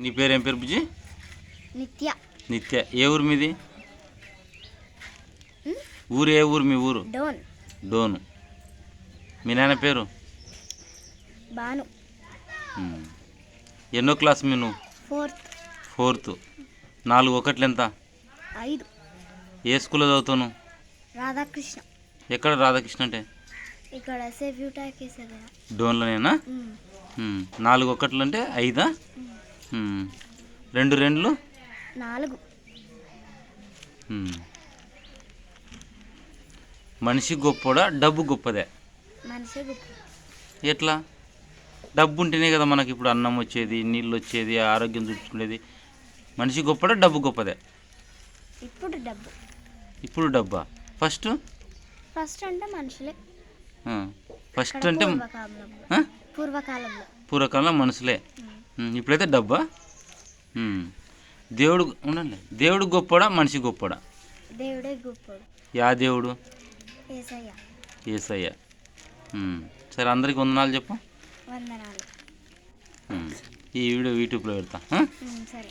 నీ పేరు ఏం పేరు బుజ్జి? నిత్య. నిత్య. ఏ ఊరు మీది? ఊరు ఏ ఊరు మీ ఊరు? డోన్. డోను. మీ నాన్న పేరు? బాను. ఎన్నో క్లాస్ మీ నువ్వు? ఫోర్త్. ఫోర్త్. నాలుగు ఒకట్లు ఎంత? ఐదు. ఏ స్కూల్లో చదువుతాను రాధాకృష్ణ. ఎక్కడ రాధాకృష్ణ అంటే? ఇక్కడ డోన్లోనేనా. నాలుగు ఒకట్లు అంటే ఐదా. రెండు రెండ్లు? నాలుగు. మనిషి గొప్పడా? డబ్బు గొప్పదే. మనిషి గొప్ప. ఎట్లా? డబ్బు ఉంటేనే కదా మనకి ఇప్పుడు అన్నం వచ్చేది నీళ్ళు వచ్చేది ఆరోగ్యం చూసుకునేది. మనిషి గొప్పడా డబ్బు గొప్పదే. ఇప్పుడు డబ్బు. ఇప్పుడు డబ్బా? ఫస్ట్? ఫస్ట్ అంటే మనుషులే. ఫస్ట్ అంటే పూర్వకాలంలో? పూర్వకాలంలో. మనుషులే. ఇప్పుడైతే డబ్బా. దేవుడు ఉండండి. దేవుడు గొప్పడా మనిషి గొప్పడా? దేవుడే గొప్పడు. యా దేవుడు? ఏసయ్య. సరే అందరికి వందనాలు చెప్పు. వందనాలు. ఈ వీడియో యూట్యూబ్లో పెడతా. సరే.